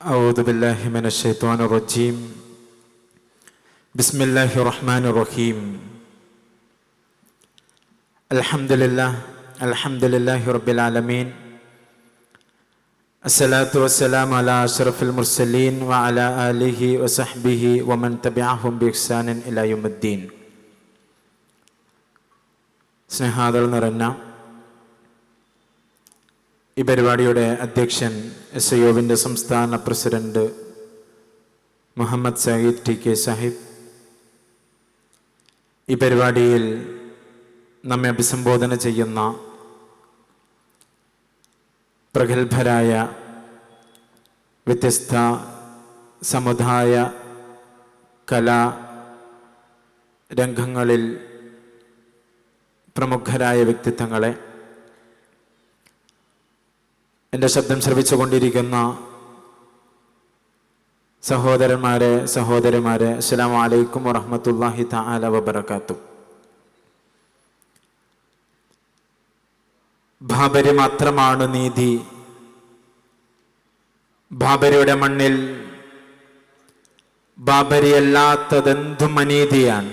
أعوذ بالله من الشيطان الرجيم بسم الله الرحمن الرحيم الحمد لله الحمد لله رب العالمين الصلاة والسلام على أشرف المرسلين وعلى آله وصحبه ومن تبعهم بإحسان إلى يوم الدين സ്നേഹാദൾ നിറഞ്ഞ ഈ പരിപാടിയുടെ അധ്യക്ഷൻ എസ് ഐ സംസ്ഥാന president Muhammad Sayyid T K Sahib. ഈ പരിപാടിയിൽ നമ്മെ അഭിസംബോധന ചെയ്യുന്ന പ്രഗത്ഭരായ വ്യത്യസ്ത സമുദായ കലാ രംഗങ്ങളിൽ പ്രമുഖരായ വ്യക്തിത്വങ്ങളെ എന്റെ ശബ്ദം ശ്രവിച്ചുകൊണ്ടിരിക്കുന്ന സഹോദരന്മാരെ സഹോദരിമാരെ അസ്സലാം വലൈക്കും വറഹമത്തല്ലാഹി തആല വബർക്കാത്തു ബാബരി മാത്രമാണ് നീതി. ബാബരിയുടെ മണ്ണിൽ ബാബരിയല്ലാത്തതെന്തും അനീതിയാണ്.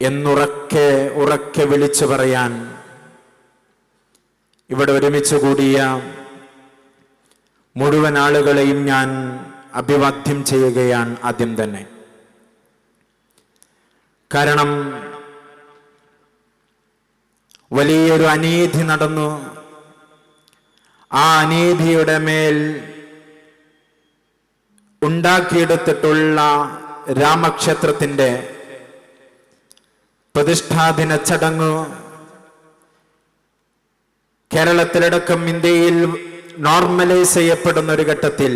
എന്നുറക്കെ ഉറക്കെ വിളിച്ചു പറയാൻ ഇവിടെ ഒരുമിച്ച് കൂടിയ മുഴുവൻ ആളുകളെയും ഞാൻ അഭിവാദ്യം ചെയ്യുകയാണ് ആദ്യം തന്നെ. കാരണം വലിയൊരു അനീതി നടന്നു. ആ അനീതിയുടെ മേൽ ഉണ്ടാക്കിയെടുത്തിട്ടുള്ള രാമക്ഷേത്രത്തിന്റെ പ്രതിഷ്ഠാദിന ചടങ്ങ് കേരളത്തിലടക്കം ഇന്ത്യയിൽ നോർമലൈസ് ചെയ്യപ്പെടുന്ന ഒരു ഘട്ടത്തിൽ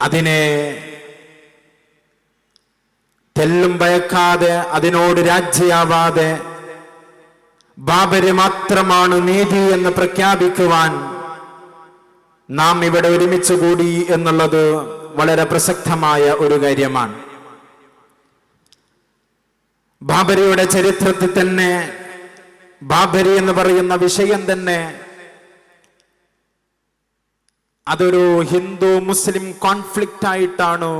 അതിനെ തെല്ലും ഭയക്കാതെ അതിനോട് രാജ്യയാവാതെ ബാബര് മാത്രമാണ് നീതി എന്ന് പ്രഖ്യാപിക്കുവാൻ നാം ഇവിടെ ഒരുമിച്ച് കൂടി എന്നുള്ളത് വളരെ പ്രസക്തമായ ഒരു കാര്യമാണ്. ബാബരിയുടെ ചരിത്രത്തിൽ തന്നെ ബാബരി എന്ന് പറയുന്ന വിഷയം തന്നെ അതൊരു ഹിന്ദു മുസ്ലിം കോൺഫ്ലിക്റ്റ് ആയിട്ടാണ്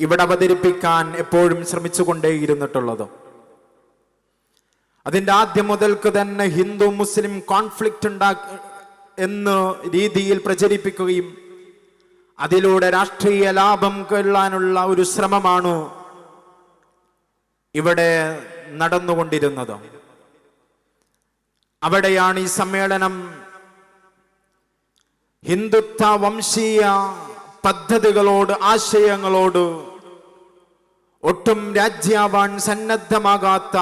ഇവിടെ അവതരിപ്പിക്കാൻ എപ്പോഴും ശ്രമിച്ചുകൊണ്ടേയിരുന്നിട്ടുള്ളത്. അതിന്റെ ആദ്യം മുതൽക്ക് തന്നെ ഹിന്ദു മുസ്ലിം കോൺഫ്ലിക്റ്റ് ഉണ്ടാ എന്ന് രീതിയിൽ പ്രചരിപ്പിക്കുകയും അതിലൂടെ രാഷ്ട്രീയ ലാഭം കൊള്ളാനുള്ള ഒരു ശ്രമമാണ് ഇവിടെ നടന്നുകൊണ്ടിരുന്നത്. അവിടെയാണ് ഈ സമ്മേളനം. ഹിന്ദുത്വ വംശീയ പദ്ധതികളോട് ആശയങ്ങളോട് ഒട്ടും രാജ്യാവാൻ സന്നദ്ധമാകാത്ത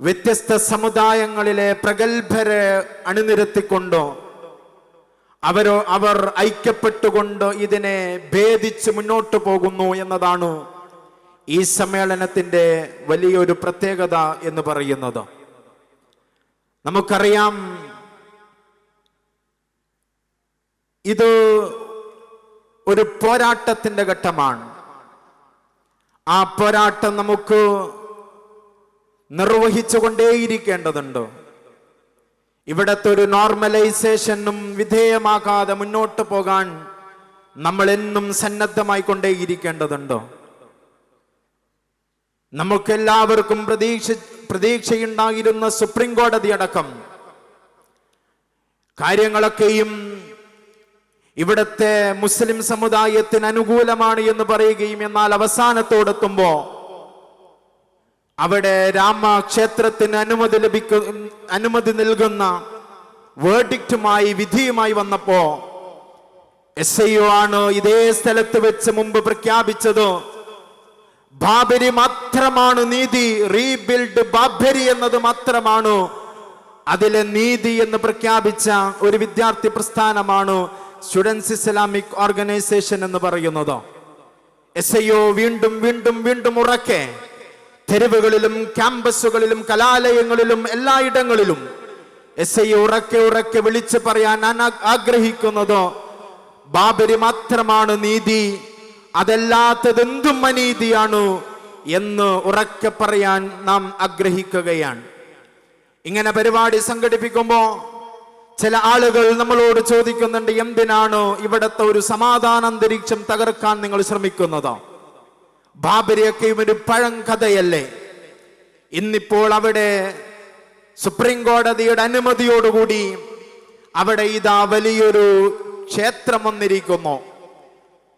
വ്യത്യസ്ത സമുദായങ്ങളിലെ പ്രഗത്ഭരെ അണിനിരത്തിക്കൊണ്ടോ അവരോ അവർ ഐക്യപ്പെട്ടുകൊണ്ട് ഇതിനെ ഭേദിച്ച് മുന്നോട്ട് പോകുന്നു എന്നതാണ് ഈ സമ്മേളനത്തിന്റെ വലിയൊരു പ്രത്യേകത എന്ന് പറയുന്നത്. നമുക്കറിയാം ഇത് ഒരു പോരാട്ടത്തിന്റെ ഘട്ടമാണ്. ആ പോരാട്ടം നമുക്ക് നിർവഹിച്ചുകൊണ്ടേയിരിക്കേണ്ടതുണ്ട്. ഇവിടത്തെ ഒരു നോർമലൈസേഷനും വിധേയമാകാതെ മുന്നോട്ട് പോകാൻ നമ്മൾ എന്നും സന്നദ്ധമായി കൊണ്ടേയിരിക്കേണ്ടതുണ്ടോ നമുക്കെല്ലാവർക്കും പ്രതീക്ഷ പ്രതീക്ഷയുണ്ടായിരുന്ന സുപ്രീം കോടതി അടക്കം. കാര്യങ്ങളൊക്കെയും ഇവിടത്തെ മുസ്ലിം സമുദായത്തിന് അനുകൂലമാണ് എന്ന് പറയുകയും എന്നാൽ അവസാനത്തോടെത്തുമ്പോ അവിടെ രാമക്ഷേത്രത്തിന് അനുമതി ലഭിക്ക അനുമതി നൽകുന്ന വേർഡിക്റ്റുമായി വിധിയുമായി വന്നപ്പോ എസ് ഐ ആണ് ഇതേ സ്ഥലത്ത് വെച്ച് മുമ്പ് പ്രഖ്യാപിച്ചത്. ബാബരി മാത്രമാണ് നീതി റീബിൽഡ് ബാബരി എന്നത് മാത്രമാണ്. അതിലെ നീതി എന്ന് പ്രഖ്യാപിച്ച ഒരു വിദ്യാർത്ഥി പ്രസ്ഥാനമാണ് സ്റ്റുഡൻസ് ഇസ്ലാമിക് ഓർഗനൈസേഷൻ എന്ന് പറയുന്നത്. എസ് ഐ വീണ്ടും വീണ്ടും വീണ്ടും ഉറക്കെ തെരുവുകളിലും ക്യാമ്പസുകളിലും കലാലയങ്ങളിലും എല്ലായിടങ്ങളിലും എസ് ഐ ഉറക്കെ ഉറക്കെ വിളിച്ചു പറയാൻ ഞാൻ ആഗ്രഹിക്കുന്നത് ബാബരി മാത്രമാണ് നീതി അതല്ലാത്തതെന്തും അനീതിയാണ് എന്ന് ഉറക്കെ പറയാൻ നാം ആഗ്രഹിക്കുകയാണ്. ഇങ്ങനെ പരിപാടി സംഘടിപ്പിക്കുമ്പോൾ ചില ആളുകൾ നമ്മളോട് ചോദിക്കുന്നുണ്ട് എന്തിനാണ് ഇവിടത്തെ ഒരു സമാധാന അന്തരീക്ഷം തകർക്കാൻ നിങ്ങൾ ശ്രമിക്കുന്നത്? ബാബരിയൊക്കെയും ഒരു പഴം കഥയല്ലേ? ഇന്നിപ്പോൾ അവിടെ സുപ്രീം കോടതിയുടെ അനുമതിയോടുകൂടി അവിടെ ഇതാ വലിയൊരു ക്ഷേത്രം വന്നിരിക്കുന്നു.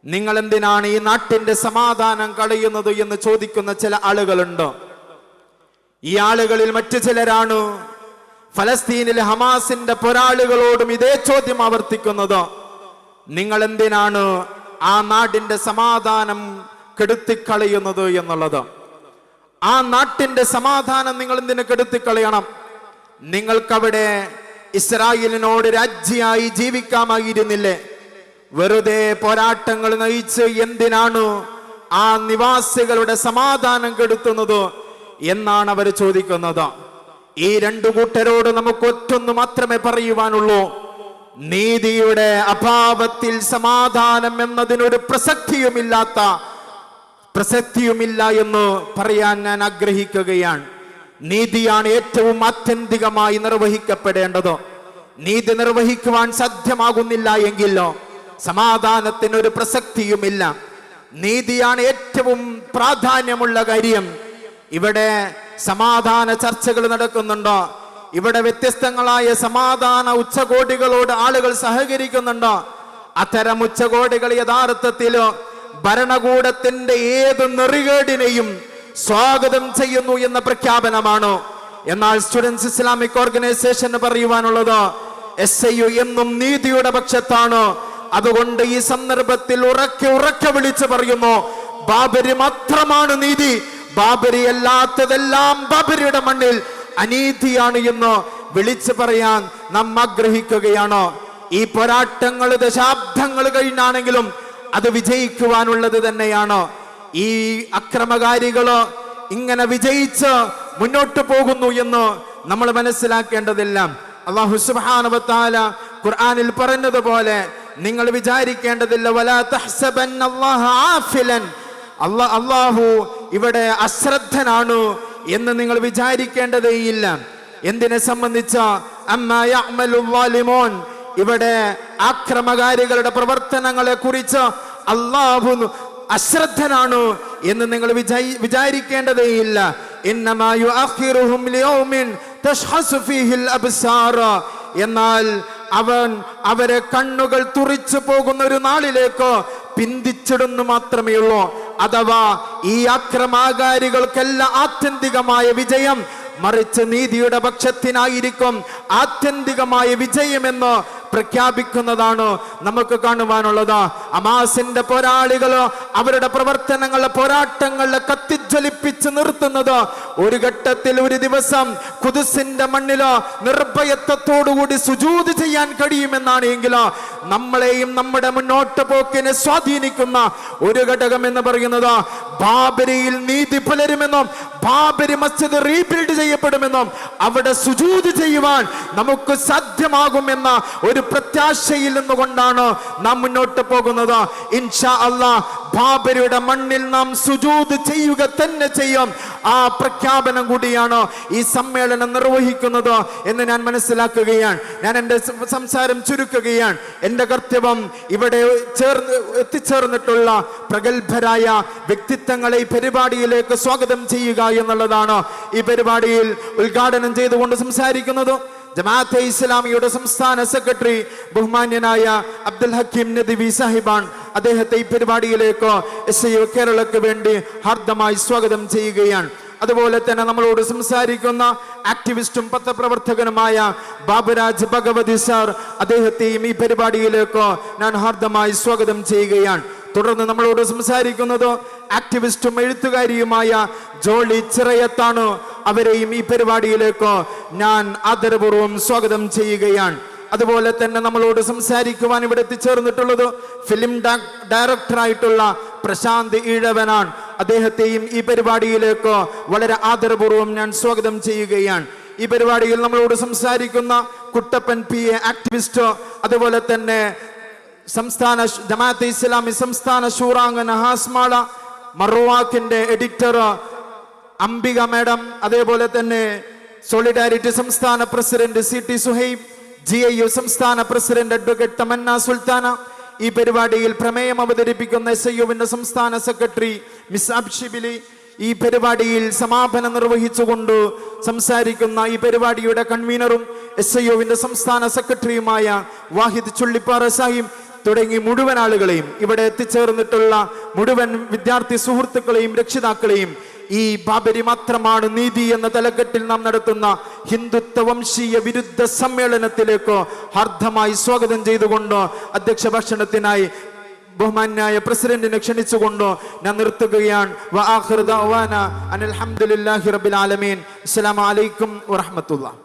നിങ്ങൾ എന്തിനാണ് ഈ നാട്ടിന്റെ സമാധാനം കളയുന്നത് എന്ന് ചോദിക്കുന്ന ചില ആളുകളുണ്ട്. ഈ ആളുകളിൽ മറ്റു ചിലരാണ് ഫലസ്തീനിൽ ഹമാസിന്റെ പോരാളികളോടും ഇതേ ചോദ്യം ആവർത്തിക്കുന്നത്. നിങ്ങൾ എന്തിനാണ് ആ നാടിന്റെ സമാധാനം കെടുത്തിക്കളയുന്നത് എന്നുള്ളത്? ആ നാട്ടിന്റെ സമാധാനം നിങ്ങൾ എന്തിനു കെടുത്തിക്കളയണം? നിങ്ങൾക്കവിടെ ഇസ്രായേലിനോട് രാജ്യായി ജീവിക്കാമായിരുന്നില്ലേ? വെറുതെ പോരാട്ടങ്ങൾ നയിച്ച് എന്തിനാണ് ആ നിവാസികളുടെ സമാധാനം കെടുത്തുന്നത് എന്നാണ് അവർ ചോദിക്കുന്നത്. ഈ രണ്ടു കൂട്ടരോട് നമുക്ക് ഒറ്റൊന്ന് മാത്രമേ പറയുവാനുള്ളൂ. നീതിയുടെ അഭാവത്തിൽ സമാധാനം എന്നതിനൊരു പ്രസക്തിയുമില്ലാത്ത പ്രസക്തിയുമില്ല എന്ന് പറയാൻ ഞാൻ ആഗ്രഹിക്കുകയാണ്. നീതിയാണ് ഏറ്റവും ആത്യന്തികമായി നിർവഹിക്കപ്പെടേണ്ടത്. നീതി നിർവഹിക്കുവാൻ സാധ്യമാകുന്നില്ല എങ്കിലോ സമാധാനത്തിന് ഒരു പ്രസക്തിയുമില്ല. നീതിയാണ് ഏറ്റവും പ്രാധാന്യമുള്ള കാര്യം. ഇവിടെ സമാധാന ചർച്ചകൾ നടക്കുന്നുണ്ടോ? ഇവിടെ വ്യത്യസ്തങ്ങളായ സമാധാന ഉച്ചകോടികളോട് ആളുകൾ സഹകരിക്കുന്നുണ്ടോ? അത്തരം ഉച്ചകോടികൾ യഥാർത്ഥത്തിൽ ഭരണകൂടത്തിന്റെ ഏത് നെറികേടിനെയും സ്വാഗതം ചെയ്യുന്നു എന്ന പ്രഖ്യാപനമാണോ. എന്നാൽ സ്റ്റുഡൻസ് ഇസ്ലാമിക് ഓർഗനൈസേഷൻ പറയുവാനുള്ളത് എസ് ഐ എന്നും നീതിയുടെ പക്ഷത്താണ്. അതുകൊണ്ട് ഈ സന്ദർഭത്തിൽ ഉറക്കെ ഉറക്കെ വിളിച്ചു പറയുന്നു ബാബരി മാത്രമാണ് നീതി ബാബരി അല്ലാത്തതെല്ലാം ബാബരിയുടെ മണ്ണിൽ അനീതിയാണ് എന്ന് വിളിച്ചു പറയാൻ നാം ആഗ്രഹിക്കുകയാണ്. ഈ പോരാട്ടങ്ങൾ ദശാബ്ദങ്ങൾ കഴിഞ്ഞാണെങ്കിലും അത് വിജയിക്കുവാനുള്ളത് തന്നെയാണ്. ഈ അക്രമകാരികൾ ഇങ്ങനെ വിജയിച്ച് മുന്നോട്ട് പോകുന്നു എന്ന് നമ്മൾ മനസ്സിലാക്കേണ്ടതെല്ലാം. അള്ളാഹു സുബ്ഹാനഹു ഖുർആനിൽ പറഞ്ഞതുപോലെ നിങ്ങൾ വിചാരിക്കേണ്ടതില്ല അള്ളാഹു ഇവിടെ അശ്രദ്ധനാണ് എന്ന് നിങ്ങൾ വിചാരിക്കേണ്ടതേയില്ല. എന്തിനെ സംബന്ധിച്ച? അമ്മാ ഇവിടെ ആക്രമകാരികളുടെ പ്രവർത്തനങ്ങളെ കുറിച്ച് അള്ളാഹു അശ്രദ്ധനാണ് എന്ന് നിങ്ങൾ വിചാരി വിചാരിക്കേണ്ടതേയില്ല. എന്നാൽ അവൻ അവരെ കണ്ണുകൾ തുറിച്ചു പോകുന്ന ഒരു നാളിലേക്ക് പിന്തിച്ചിടുന്നു മാത്രമേ ഉള്ളൂ. അഥവാ ഈ അക്രമാകാരികൾക്കെല്ലാം ആത്യന്തികമായ വിജയം മറിച്ച് നീതിയുടെ പക്ഷത്തിനായിരിക്കും ആത്യന്തികമായ വിജയമെന്ന് പ്രഖ്യാപിക്കുന്നതാണ് നമുക്ക് കാണുവാനുള്ളത്. അമാസിന്റെ പോരാളികൾ അവരുടെ പ്രവർത്തനങ്ങളെ പോരാട്ടങ്ങളെ കത്തിജ്വലിപ്പിച്ച് നിർത്തുന്നത് ഒരു ഘട്ടത്തിൽ ഒരു ദിവസം കുതിസിന്റെ മണ്ണിൽ നിർഭയത്വത്തോടുകൂടി സുജൂത് ചെയ്യാൻ കഴിയുമെന്നാണ് എങ്കിലോ നമ്മളെയും നമ്മുടെ മുന്നോട്ട് പോക്കിനെ സ്വാധീനിക്കുന്ന ഒരു ഘടകം എന്ന് പറയുന്നത് ബാബരിയിൽ നീതി പുലരുമെന്നും ബാബരി മസ്ജിദ് റീബിൽഡ് ചെയ്യപ്പെടുമെന്നും അവിടെ സുജൂത് ചെയ്യുവാൻ നമുക്ക് സാധ്യമാകുമെന്ന ഒരു പ്രത്യാശയിൽ നിന്നുകൊണ്ടാണ് നാം മുന്നോട്ട് പോകുന്നത്. ഇൻഷാ അല്ലാ ബാബരിയുടെ മണ്ണിൽ നാം സുജൂത് ചെയ്യുക തന്നെ ചെയ്യും. ആ പ്രഖ്യാപനം കൂടിയാണ് ഈ സമ്മേളനം നിർവഹിക്കുന്നത് എന്ന് ഞാൻ മനസ്സിലാക്കുകയാണ്. ഞാൻ എന്റെ സംസാരം ചുരുക്കുകയാണ്. എന്റെ കർത്തവ്യം ഇവിടെ ചേർന്ന് എത്തിച്ചേർന്നിട്ടുള്ള പ്രഗത്ഭരായ വ്യക്തിത്വങ്ങളെ ഈ പരിപാടിയിലേക്ക് സ്വാഗതം ചെയ്യുക എന്നുള്ളതാണ് ഈ പരിപാടിയിൽ ഉദ്ഘാടനം ചെയ്തുകൊണ്ട് സംസാരിക്കുന്നത്. ജമാഅത്തെ ഇസ്ലാമിയുടെ സംസ്ഥാന സെക്രട്ടറി ബഹുമാന്യനായ അബ്ദുൽ ഹക്കീം നദിവി സാഹിബാൻ അദ്ദേഹത്തെ ഈ പരിപാടിയിലേക്ക് എസ് ഐ കേരളക്ക് വേണ്ടി ഹാർദമായി സ്വാഗതം ചെയ്യുകയാണ്. അതുപോലെ തന്നെ നമ്മളോട് സംസാരിക്കുന്ന ആക്ടിവിസ്റ്റും പത്രപ്രവർത്തകനുമായ ബാബുരാജ് ഭഗവതി സാർ അദ്ദേഹത്തെയും ഈ പരിപാടിയിലേക്ക് ഞാൻ ഹാർദമായി സ്വാഗതം ചെയ്യുകയാണ്. തുടർന്ന് നമ്മളോട് സംസാരിക്കുന്നത് ആക്ടിവിസ്റ്റും എഴുത്തുകാരിയുമായ ജോളി ചിറയത്താണ്. അവരെയും ഈ പരിപാടിയിലേക്ക് ഞാൻ ആദരപൂർവം സ്വാഗതം ചെയ്യുകയാണ്. അതുപോലെ തന്നെ നമ്മളോട് സംസാരിക്കുവാൻ ഇവിടെ എത്തിച്ചേർന്നിട്ടുള്ളത് ഫിലിം ഡയറക്ടറായിട്ടുള്ള പ്രശാന്ത് ഈഴവനാണ്. അദ്ദേഹത്തെയും ഈ പരിപാടിയിലേക്ക് വളരെ ആദരപൂർവം ഞാൻ സ്വാഗതം ചെയ്യുകയാണ്. ഈ പരിപാടിയിൽ നമ്മളോട് സംസാരിക്കുന്ന കുട്ടപ്പൻ പി എ ആക്ടിവിസ്റ്റ് അതുപോലെ തന്നെ സംസ്ഥാന ജമാഅത്ത് ജമാഅത്തെ ഇസ്ലാമി സംസ്ഥാന ശൂറാംഗന ഹാസ്മാള മറുവാക്കിന്റെ എഡിറ്റർ അംബിക മാഡം അതേപോലെ തന്നെ സോളിഡാരിറ്റി സംസ്ഥാന president C T Suhaib G I U സംസ്ഥാന പ്രസിഡന്റ് അഡ്വക്കേറ്റ് തമന്ന സുൽത്താന. ഈ പരിപാടിയിൽ പ്രമേയം അവതരിപ്പിക്കുന്ന എസ് ഐ യുവിന്റെ സംസ്ഥാന സെക്രട്ടറി മിസ് അബ്ഷിബിലി. ഈ പരിപാടിയിൽ സമാപനം നിർവഹിച്ചുകൊണ്ട് സംസാരിക്കുന്ന ഈ പരിപാടിയുടെ കൺവീനറും എസ് ഐ യുവിന്റെ സംസ്ഥാന സെക്രട്ടറിയുമായ വാഹിദ് ചുള്ളിപ്പാറ സാഹിബ് തുടങ്ങി മുഴുവൻ ആളുകളെയും ഇവിടെ എത്തിച്ചേർന്നിട്ടുള്ള മുഴുവൻ വിദ്യാർത്ഥി സുഹൃത്തുക്കളെയും രക്ഷിതാക്കളെയും ഈ ബാബരി മാത്രമാണ് നീതി എന്ന തലക്കെട്ടിൽ നാം നടത്തുന്ന ഹിന്ദുത്വ വംശീയ വിരുദ്ധ സമ്മേളനത്തിലേക്ക് ഹാർദ്ദമായി സ്വാഗതം ചെയ്തുകൊണ്ട് അധ്യക്ഷ ഭാഷണത്തിനായി ബഹുമാന്യായ പ്രസിഡന്റിനെ ക്ഷണിച്ചുകൊണ്ട് ഞാൻ നിർത്തുകയാണ്. അനിൽ റബ്ബിൽ ആലമീൻ. അസ്സലാമു അലൈക്കും വറഹ്മത്തുള്ളാഹി.